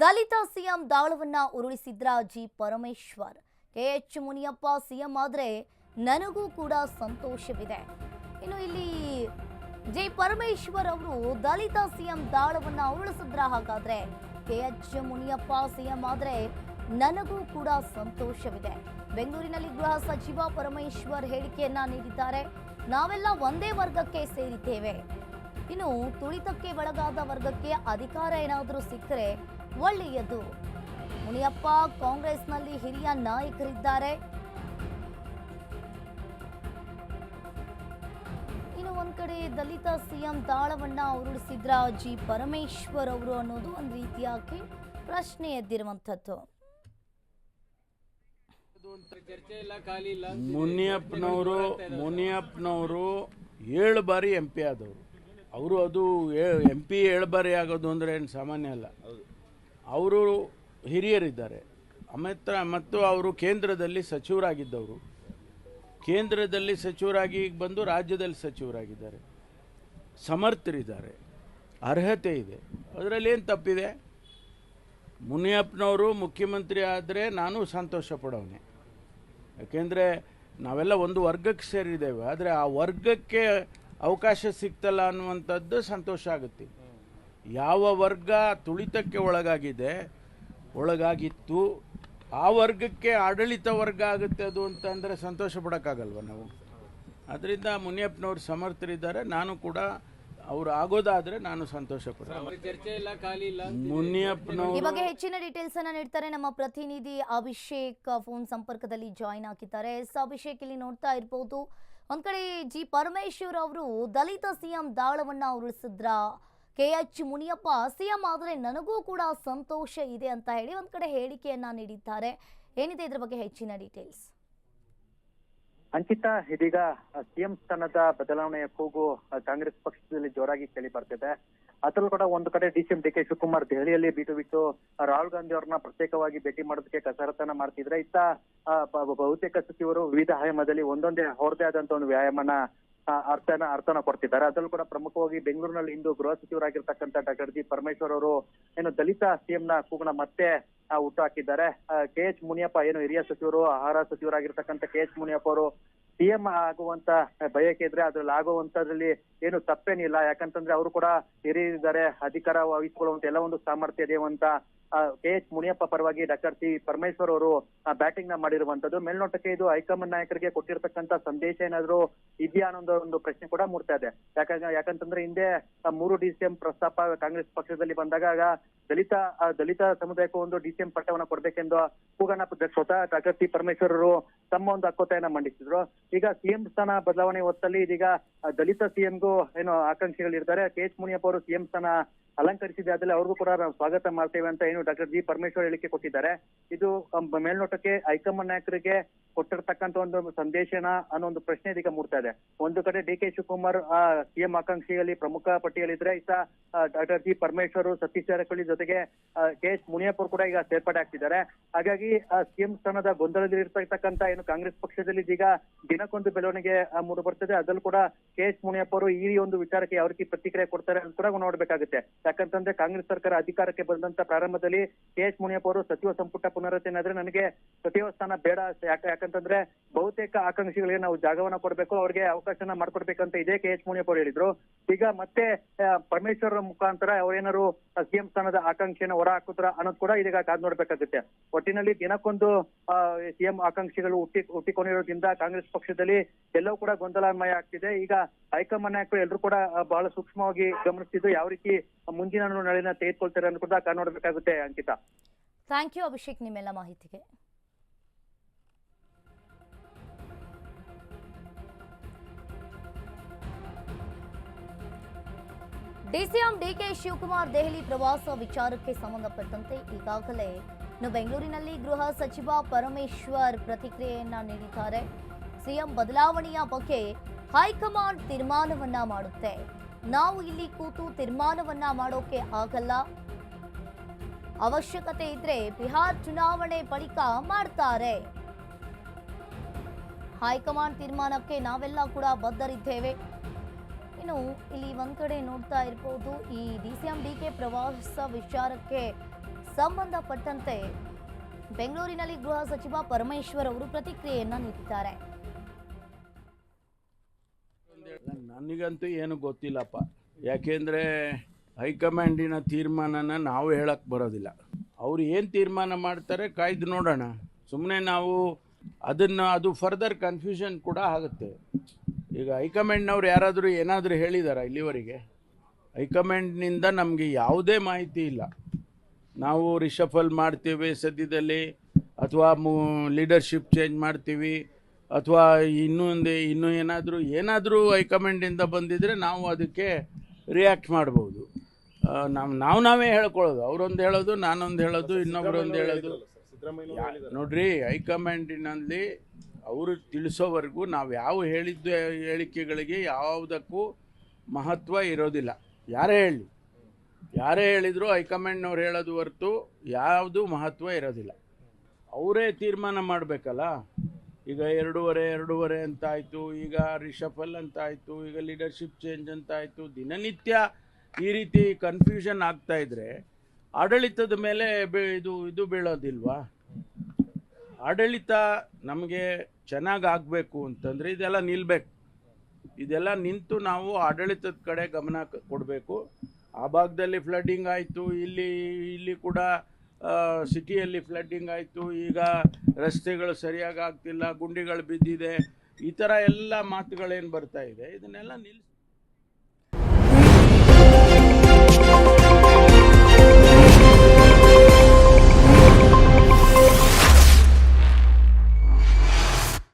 ದಲಿತ CM ದಾಳವನ್ನ ಉರುಳಿಸಿದ್ರ G Parameshwar. KH Muniyappa CM ಆದ್ರೆ ನನಗೂ ಕೂಡ ಸಂತೋಷವಿದೆ. ಇನ್ನು ಇಲ್ಲಿ ಜಿ ಪರಮೇಶ್ವರ್ ಅವರು ದಲಿತ ಸಿಎಂ ದಾಳವನ್ನ ಉರುಳಿಸಿದ್ರ ಹಾಗಾದ್ರೆ ಕೆಎಚ್ ಮುನಿಯಪ್ಪ ಸಿಎಂ ಆದ್ರೆ ನನಗೂ ಕೂಡ ಸಂತೋಷವಿದೆ. ಬೆಂಗಳೂರಿನಲ್ಲಿ ಗೃಹ ಸಚಿವ ಪರಮೇಶ್ವರ್ ಹೇಳಿಕೆಯನ್ನ ನೀಡಿದ್ದಾರೆ. ನಾವೆಲ್ಲ ಒಂದೇ ವರ್ಗಕ್ಕೆ ಸೇರಿದ್ದೇವೆ. ಇನ್ನು ತುಳಿತಕ್ಕೆ ಒಳಗಾದ ವರ್ಗಕ್ಕೆ ಅಧಿಕಾರ ಏನಾದರೂ ಸಿಕ್ಕರೆ ಒಳ್ಳೆಯದು. ಮುನಿಯಪ್ಪ ಕಾಂಗ್ರೆಸ್ನಲ್ಲಿ ಹಿರಿಯ ನಾಯಕರಿದ್ದಾರೆ. ಇನ್ನು ಒಂದ್ ಕಡೆ ದಲಿತ ಸಿಎಂ ದಾಳವನ್ನ ಉರುಳಿಸಿದ್ರ ಜಿ ಪರಮೇಶ್ವರ್ ಅವರು ಅನ್ನೋದು ಒಂದು ರೀತಿಯಾಗಿ ಪ್ರಶ್ನೆ ಎದ್ದಿರುವಂಥದ್ದು. ಮುನಿಯಪ್ಪನವರು ಮುನಿಯಪ್ಪನವರು ಏಳು ಬಾರಿ ಎಂ ಪಿ ಆದವರು. ಅವರು ಅದು ಎಂ ಪಿ ಏಳು ಬಾರಿ ಆಗೋದು ಅಂದರೆ ಏನು ಸಾಮಾನ್ಯ ಅಲ್ಲ. ಅವರು ಹಿರಿಯರಿದ್ದಾರೆ. ಅಮಿತ್ ಮತ್ತು ಅವರು ಕೇಂದ್ರದಲ್ಲಿ ಸಚಿವರಾಗಿದ್ದವರು. ಕೇಂದ್ರದಲ್ಲಿ ಸಚಿವರಾಗಿ ಬಂದು ರಾಜ್ಯದಲ್ಲಿ ಸಚಿವರಾಗಿದ್ದಾರೆ. ಸಮರ್ಥರಿದ್ದಾರೆ. ಅರ್ಹತೆ ಇದೆ. ಅದರಲ್ಲಿ ಏನು ತಪ್ಪಿದೆ? ಮುನಿಯಪ್ಪನವರು ಮುಖ್ಯಮಂತ್ರಿ ಆದರೆ ನಾನು ಸಂತೋಷ ಪಡೋನೆ ಯಾಕೆಂದರೆ ನಾವೆಲ್ಲ ಒಂದು ವರ್ಗಕ್ಕೆ ಸೇರಿದ್ದೇವೆ. ಆದರೆ ಆ ವರ್ಗಕ್ಕೆ ಅವಕಾಶ ಸಿಗ್ತಲ್ಲ ಅನ್ನುವಂಥದ್ದು ಸಂತೋಷ ಆಗುತ್ತೆ. ಯಾವ ವರ್ಗ ತುಳಿತಕ್ಕೆ ಒಳಗಾಗಿದೆ ಒಳಗಾಗಿತ್ತು ಆ ವರ್ಗಕ್ಕೆ ಆಡಳಿತ ವರ್ಗ ಆಗುತ್ತೆ ಅದು ಅಂತಂದರೆ ಸಂತೋಷ ಪಡೋಕ್ಕಾಗಲ್ವ ನಾವು? ಅದರಿಂದ ಮುನಿಯಪ್ಪನವರು ಸಮರ್ಥರಿದ್ದಾರೆ ನಾನು ಕೂಡ ಅವರು ಆಗೋದಾದರೆ ನಾನು ಸಂತೋಷ ಪಡ್ತೀನಿ ಚರ್ಚೆ ಇಲ್ಲ ಖಾಲಿ ಇಲ್ಲ ಈ ಬಗ್ಗೆ ಹೆಚ್ಚಿನ ಡೀಟೇಲ್ಸ್ ಅನ್ನ ನೀಡ್ತಾರೆ ನಮ್ಮ ಪ್ರತಿನಿಧಿ ಅಭಿಷೇಕ್ ಫೋನ್ ಸಂಪರ್ಕದಲ್ಲಿ ಜಾಯಿನ್ ಆಗಿದ್ದಾರೆ. ಎಸ್ ಅಭಿಷೇಕ್ ಇಲ್ಲಿ ನೋಡ್ತಾ ಇರ್ಬೋದು. ಒಂದ್ ಕಡೆ ಜಿ ಪರಮೇಶ್ವರ್ ಅವರು ದಲಿತ ಸಿಎಂ ದಾಳವನ್ನ ಉರುಳಿಸಿದ್ರ? ಕೆ ಎಚ್ ಮುನಿಯಪ್ಪ, ಸಿಎಂ ಆದರೆ ನನಗೂ ಕೂಡ ಸಂತೋಷ ಇದೆ ಅಂತ ಹೇಳಿ ಒಂದ್ ಕಡೆ ಹೇಳಿಕೆಯನ್ನ ನೀಡಿದ್ದಾರೆ. ಏನಿದೆ ಇದ್ರ ಬಗ್ಗೆ ಹೆಚ್ಚಿನ ಡೀಟೇಲ್ಸ್ ಅಂಕಿತಾ, ಇದೀಗ ಸಿಎಂ ಸ್ಥಾನದ ಬದಲಾವಣೆಯ ಕೂಗು ಕಾಂಗ್ರೆಸ್ ಪಕ್ಷದಲ್ಲಿ ಜೋರಾಗಿ ಕೇಳಿ ಬರ್ತಿದೆ. ಅದರಲ್ಲೂ ಕೂಡ ಒಂದು ಕಡೆ D C M D K Shivakumar ದೆಹಲಿಯಲ್ಲಿ ಬಿಟ್ಟು ಬಿಟ್ಟು ರಾಹುಲ್ ಗಾಂಧಿ ಅವ್ರನ್ನ ಪ್ರತ್ಯೇಕವಾಗಿ ಭೇಟಿ ಮಾಡೋದಕ್ಕೆ ಕಸರತ್ತನ್ನ ಮಾಡ್ತಿದ್ರೆ, ಇತ್ತ ಬಹುತೇಕ ಸಚಿವರು ವಿವಿಧ ಆಯಾಮದಲ್ಲಿ ಒಂದೊಂದೇ ಅವ್ರದೇ ಆದಂತ ಒಂದು ವ್ಯಾಯಾಮನ ಅರ್ಥನ ಅರ್ಥನ ಕೊಡ್ತಿದ್ದಾರೆ. ಅದರಲ್ಲೂ ಕೂಡ ಪ್ರಮುಖವಾಗಿ ಬೆಂಗಳೂರಿನಲ್ಲಿ ಇಂದು ಗೃಹ ಸಚಿವರಾಗಿರ್ತಕ್ಕಂಥ ಡಾಕ್ಟರ್ ಜಿ. ಪರಮೇಶ್ವರ್ ಅವರು ಏನು ದಲಿತ ಸಿಎಂ ನ ಕೂಗಣ ಮತ್ತೆ ಹುಟ್ಟು ಹಾಕಿದ್ದಾರೆ. ಕೆ. ಎಚ್. ಮುನಿಯಪ್ಪ ಏನು ಹಿರಿಯ ಸಚಿವರು, ಆಹಾರ ಸಚಿವರಾಗಿರ್ತಕ್ಕಂಥ ಕೆ. ಎಚ್. ಮುನಿಯಪ್ಪ ಅವರು ಸಿಎಂ ಆಗುವಂತ ಬಯಕೆ ಇದ್ರೆ ಅದ್ರಲ್ಲಿ ಆಗುವಂತದ್ರಲ್ಲಿ ಏನು ತಪ್ಪೇನಿಲ್ಲ. ಯಾಕಂತಂದ್ರೆ ಅವರು ಕೂಡ ಹಿರಿಯರಿದ್ದಾರೆ, ಅಧಿಕಾರ ವಹಿಸಿಕೊಳ್ಳುವಂತ ಎಲ್ಲ ಒಂದು ಸಾಮರ್ಥ್ಯ ಇದೆ ಅಂತ ಕೆ ಎಚ್ ಮುನಿಯಪ್ಪ ಪರವಾಗಿ ಡಾಕ್ಟರ್ ಸಿ ಪರಮೇಶ್ವರ್ ಅವರು ಬ್ಯಾಟಿಂಗ್ನ ಮಾಡಿರುವಂತದ್ದು ಮೇಲ್ನೋಟಕ್ಕೆ ಇದು ಹೈಕಮಾಂಡ್ ನಾಯಕರಿಗೆ ಕೊಟ್ಟಿರ್ತಕ್ಕಂತ ಸಂದೇಶ ಏನಾದ್ರು ಇದೆಯಾ ಒಂದು ಪ್ರಶ್ನೆ ಕೂಡ ಮೂಡ್ತಾ ಇದೆ. ಯಾಕಂದ್ರೆ, ಯಾಕಂತಂದ್ರೆ ಹಿಂದೆ ಮೂರು ಡಿ ಸಿ ಎಂ ಪ್ರಸ್ತಾಪ ಕಾಂಗ್ರೆಸ್ ಪಕ್ಷದಲ್ಲಿ ಬಂದಾಗ ದಲಿತ ದಲಿತ ಸಮುದಾಯಕ್ಕೂ ಒಂದು ಡಿ ಸಿ ಎಂ ಪಟ್ಟವನ್ನ ಕೊಡ್ಬೇಕೆಂದು ಕೂಗಣ ಸ್ವತಃ ಡಾಕ್ಟರ್ ಸಿ ಪರಮೇಶ್ವರ್ ಅವರು ತಮ್ಮ ಒಂದು ಹಕ್ಕೊತ್ತಾಯನ ಮಂಡಿಸಿದ್ರು. ಈಗ ಸಿಎಂ ಸ್ಥಾನ ಬದಲಾವಣೆ ಹೊತ್ತಲ್ಲಿ ಇದೀಗ ದಲಿತ ಸಿಎಂಗೂ ಏನು ಆಕಾಂಕ್ಷಿಗಳಿರ್ತಾರೆ. ಕೆ ಎಚ್ ಮುನಿಯಪ್ಪ ಅವರು ಸಿಎಂ ಸ್ಥಾನ ಅಲಂಕರಿಸಿದೆ, ಅದರಲ್ಲಿ ಅವ್ರಿಗೂ ಕೂಡ ನಾವು ಸ್ವಾಗತ ಮಾಡ್ತೇವೆ ಅಂತ ಏನು ಡಾಕ್ಟರ್ ಜಿ ಪರಮೇಶ್ವರ್ ಹೇಳಿಕೆ ಕೊಟ್ಟಿದ್ದಾರೆ. ಇದು ಮೇಲ್ನೋಟಕ್ಕೆ ಹೈಕಮಾಂಡ್ ನಾಯಕರಿಗೆ ಕೊಟ್ಟಿರ್ತಕ್ಕಂಥ ಒಂದು ಸಂದೇಶನ ಅನ್ನೋ ಒಂದು ಪ್ರಶ್ನೆ ಇದೀಗ ಮೂಡ್ತಾ ಇದೆ. ಒಂದು ಕಡೆ ಡಿ ಕೆ ಶಿವಕುಮಾರ್ ಸಿಎಂ ಆಕಾಂಕ್ಷಿಯಲ್ಲಿ ಪ್ರಮುಖ ಪಟ್ಟಿಯಲ್ಲಿದ್ರೆ, ಇತ್ತ ಡಾಕ್ಟರ್ ಜಿ ಪರಮೇಶ್ವರ್, ಸತೀಶ್ ಜಾರಕಿಹೊಳಿ ಜೊತೆಗೆ ಕೆ ಎಸ್ ಮುನಿಯಪ್ಪ ಕೂಡ ಈಗ ಸೇರ್ಪಡೆ ಆಗ್ತಿದ್ದಾರೆ. ಹಾಗಾಗಿ ಸಿಎಂ ಸ್ಥಾನದ ಗೊಂದಲದಲ್ಲಿ ಇರ್ತಕ್ಕಂತ ಏನು ಕಾಂಗ್ರೆಸ್ ಪಕ್ಷದಲ್ಲಿ ಇದೀಗ ದಿನಕ್ಕೊಂದು ಬೆಳವಣಿಗೆ ಮೂಡಿ ಬರ್ತದೆ ಅದ್ರಲ್ಲೂ ಕೂಡ ಕೆ ಎಸ್ ಮುನಿಯಪ್ಪ ಈ ಒಂದು ವಿಚಾರಕ್ಕೆ ಯಾವ ರೀತಿ ಪ್ರತಿಕ್ರಿಯೆ ಕೊಡ್ತಾರೆ ಅಂತ ಕೂಡ ನೋಡ್ಬೇಕಾಗುತ್ತೆ. ಯಾಕಂತಂದ್ರೆ ಕಾಂಗ್ರೆಸ್ ಸರ್ಕಾರ ಅಧಿಕಾರಕ್ಕೆ ಬಂದಂತ ಪ್ರಾರಂಭದಲ್ಲಿ ಕೆ ಎಚ್ ಮುನಿಯಪ್ಪ ಅವರು ಸಚಿವ ಸಂಪುಟ ಪುನರಚನೆ ಆದ್ರೆ ನನಗೆ ಸಚಿವ ಸ್ಥಾನ ಬೇಡ ಯಾಕ- ಯಾಕಂತಂದ್ರೆ ಬಹುತೇಕ ಆಕಾಂಕ್ಷಿಗಳಿಗೆ ನಾವು ಜಾಗವನ್ನ ಕೊಡಬೇಕು, ಅವ್ರಿಗೆ ಅವಕಾಶನ ಮಾಡ್ಕೊಡ್ಬೇಕಂತ ಇದೇ ಕೆ ಎಚ್ ಮುನಿಯಪ್ಪ ಅವರು ಹೇಳಿದ್ರು. ಈಗ ಮತ್ತೆ ಪರಮೇಶ್ವರ ಮುಖಾಂತರ ಅವರೇನಾದ್ರು ಸಿಎಂ ಸ್ಥಾನದ ಆಕಾಂಕ್ಷೆನ ಹೊರ ಹಾಕುತ್ತಾರ ಅನ್ನೋದು ಕೂಡ ಇದೀಗ ಕಾದ್ ನೋಡ್ಬೇಕಾಗುತ್ತೆ. ಒಟ್ಟಿನಲ್ಲಿ ದಿನಕ್ಕೊಂದು ಸಿಎಂ ಆಕಾಂಕ್ಷಿಗಳು ಹುಟ್ಟಿ, ಹುಟ್ಟಿಕೊಂಡಿರೋದ್ರಿಂದ ಕಾಂಗ್ರೆಸ್ ಪಕ್ಷದಲ್ಲಿ ಎಲ್ಲವೂ ಕೂಡ ಗೊಂದಲಮಯ ಆಗ್ತಿದೆ. ಈಗ ಹೈಕಮಾಂಡ್ ನಾಯಕರು ಎಲ್ಲರೂ ಕೂಡ ಬಹಳ ಸೂಕ್ಷ್ಮವಾಗಿ ಗಮನಿಸಿದ್ದು ಯಾವ ರೀತಿ ಮುಂದಿನ ನಡೆಯನ್ನ ತೆಗೆದುಕೊಳ್ತಾರೆ ಅನ್ನೋ ಕೂಡ ನೋಡಬೇಕಾಗುತ್ತೆ ಅಂಕಿತ. ಥ್ಯಾಂಕ್ ಯು ಅಭಿಷೇಕ್ ನಿಮ್ಮೆಲ್ಲ ಮಾಹಿತಿಗೆ. ಡಿಸಿಎಂ ಡಿಕೆ ಶಿವಕುಮಾರ್ ದೆಹಲಿ ಪ್ರವಾಸ ವಿಚಾರಕ್ಕೆ ಸಂಬಂಧಪಟ್ಟಂತೆ ಈಗಾಗಲೇ ಬೆಂಗಳೂರಿನಲ್ಲಿ ಗೃಹ ಸಚಿವ ಪರಮೇಶ್ವರ್ ಪ್ರತಿಕ್ರಿಯೆಯನ್ನ ನೀಡಿದ್ದಾರೆ. ಸಿಎಂ ಬದಲಾವಣೆಯ ಬಗ್ಗೆ ಹೈಕಮಾಂಡ್ ತೀರ್ಮಾನವನ್ನ ಮಾಡುತ್ತೆ. ನಾವು ಇಲ್ಲಿ ಕೂತು ತೀರ್ಮಾನವನ್ನ ಮಾಡೋಕೆ ಆಗಲ್ಲ. ಅವಶ್ಯಕತೆ ಇದ್ರೆ ಬಿಹಾರ್ ಚುನಾವಣೆ ಬಳಿಕ ಮಾಡ್ತಾರೆ. ಹೈಕಮಾಂಡ್ ತೀರ್ಮಾನಕ್ಕೆ ನಾವೆಲ್ಲ ಕೂಡ ಬದ್ಧರಿದ್ದೇವೆ. ಇನ್ನು ಇಲ್ಲಿ ಒಂದ್ ಕಡೆ ನೋಡ್ತಾ ಇರ್ಬೋದು, ಈ D C M D K ಪ್ರವಾಸ ವಿಚಾರಕ್ಕೆ ಸಂಬಂಧಪಟ್ಟಂತೆ ಬೆಂಗಳೂರಿನಲ್ಲಿ ಗೃಹ ಸಚಿವ ಪರಮೇಶ್ವರ್ ಅವರು ಪ್ರತಿಕ್ರಿಯೆಯನ್ನ ನೀಡಿದ್ದಾರೆ. ನನಗಂತೂ ಏನು ಗೊತ್ತಿಲ್ಲಪ್ಪ. ಯಾಕೆಂದರೆ ಹೈಕಮಾಂಡಿನ ತೀರ್ಮಾನನ ನಾವು ಹೇಳಕ್ಕೆ ಬರೋದಿಲ್ಲ. ಅವ್ರು ಏನು ತೀರ್ಮಾನ ಮಾಡ್ತಾರೆ ಕಾಯ್ದು ನೋಡೋಣ. ಸುಮ್ಮನೆ ನಾವು ಅದನ್ನು ಅದು ಫರ್ದರ್ ಕನ್ಫ್ಯೂಷನ್ ಕೂಡ ಆಗುತ್ತೆ. ಈಗ ಹೈಕಮಾಂಡ್ನವ್ರು ಯಾರಾದರೂ ಏನಾದರೂ ಹೇಳಿದಾರ ಇಲ್ಲಿವರೆಗೆ? ಹೈಕಮಾಂಡ್ನಿಂದ ನಮಗೆ ಯಾವುದೇ ಮಾಹಿತಿ ಇಲ್ಲ. ನಾವು ರಿಷಫಲ್ ಮಾಡ್ತೀವಿ ಸದ್ಯದಲ್ಲಿ, ಅಥವಾ ಮು ಲೀಡರ್ಶಿಪ್ ಚೇಂಜ್ ಮಾಡ್ತೀವಿ. ಅಥವಾ ಇನ್ನೊಂದು ಇನ್ನೂ ಏನಾದರೂ ಏನಾದರೂ ಹೈಕಮಾಂಡಿಂದ ಬಂದಿದ್ದರೆ ನಾವು ಅದಕ್ಕೆ ರಿಯಾಕ್ಟ್ ಮಾಡ್ಬೋದು. ನಾವು ನಾವು ನಾವೇ ಹೇಳ್ಕೊಳ್ಳೋದು. ಅವರೊಂದು ಹೇಳೋದು ನಾನೊಂದು ಹೇಳೋದು ಇನ್ನೊಬ್ಬರೊಂದು ಹೇಳೋದು. ನೋಡ್ರಿ ಹೈಕಮಾಂಡಿನಲ್ಲಿ ಅವರು ತಿಳಿಸೋವರೆಗೂ ನಾವು ಯಾವ ಹೇಳಿದ್ದ ಹೇಳಿಕೆಗಳಿಗೆ ಯಾವುದಕ್ಕೂ ಮಹತ್ವ ಇರೋದಿಲ್ಲ. ಯಾರೇ ಹೇಳಿ. ಯಾರೇ ಹೇಳಿದರೂ ಹೈಕಮಾಂಡ್ನವ್ರು ಹೇಳೋದು ಹೊರತು ಯಾವುದು ಮಹತ್ವ ಇರೋದಿಲ್ಲ. ಅವರೇ ತೀರ್ಮಾನ ಮಾಡಬೇಕಲ್ಲ? ಈಗ ಎರಡೂವರೆ ಎರಡೂವರೆ ಅಂತ ಆಯಿತು ಈಗ ರಿಷಫಲ್ ಅಂತ ಆಯಿತು ಈಗ ಲೀಡರ್ಶಿಪ್ ಚೇಂಜ್ ಅಂತ ಆಯಿತು ದಿನನಿತ್ಯ ಈ ರೀತಿ ಕನ್ಫ್ಯೂಷನ್ ಆಗ್ತಾ ಇದ್ರೆ ಆಡಳಿತದ ಮೇಲೆ ಇದು ಇದು ಬೀಳೋದಿಲ್ವಾ? ಆಡಳಿತ ನಮಗೆ ಚೆನ್ನಾಗಿ ಆಗಬೇಕು ಅಂತಂದರೆ ಇದೆಲ್ಲ ನಿಲ್ಲಬೇಕು ಇದೆಲ್ಲ ನಿಂತು ನಾವು ಆಡಳಿತದ ಕಡೆ ಗಮನ ಕೊಡಬೇಕು. ಆ ಭಾಗದಲ್ಲಿ ಫ್ಲಡ್ಡಿಂಗ್ ಆಯಿತು, ಇಲ್ಲಿ ಇಲ್ಲಿ ಕೂಡ ಸಿಟಿಯಲ್ಲಿ ಫ್ಲಡ್ಡಿಂಗ್ ಆಯಿತು, ಈಗ ರಸ್ತೆಗಳು ಸರಿಯಾಗಿ ಆಗ್ತಿಲ್ಲ, ಗುಂಡಿಗಳು ಬಿದ್ದಿದೆ, ಈ ಥರ ಎಲ್ಲ ಮಾತುಗಳೇನು ಬರ್ತಾ ಇದೆ? ಇದನ್ನೆಲ್ಲ ನಿಲ್ಲಿಸ್